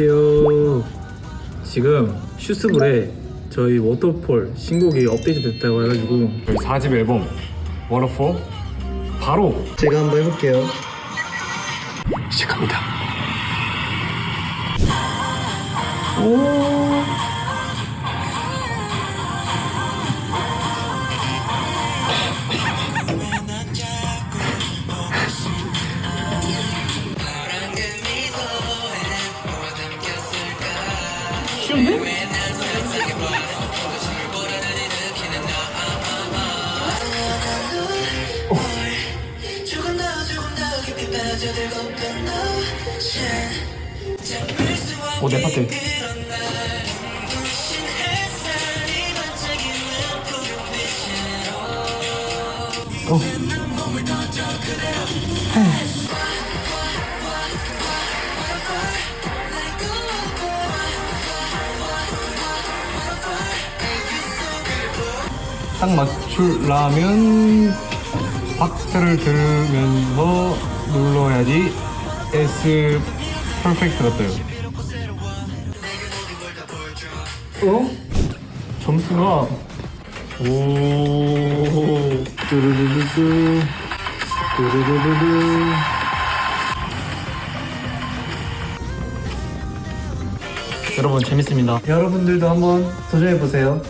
안녕하세요. 지금 슈스불에 저희 워터폴 신곡이 업데이트 됐다고 해가지고 저희 4집 앨범 워터폴 바로 제가 한번 해볼게요. 시작합니다. 조 수 오, 내 파트. 그 딱 맞추려면 박자를 들으면서 눌러야지 S 퍼펙트가 떠요. 어? 점수가 오 뚜루루루루 뚜루루루루 여러분 재밌습니다. 여러분들도 한번 도전해보세요.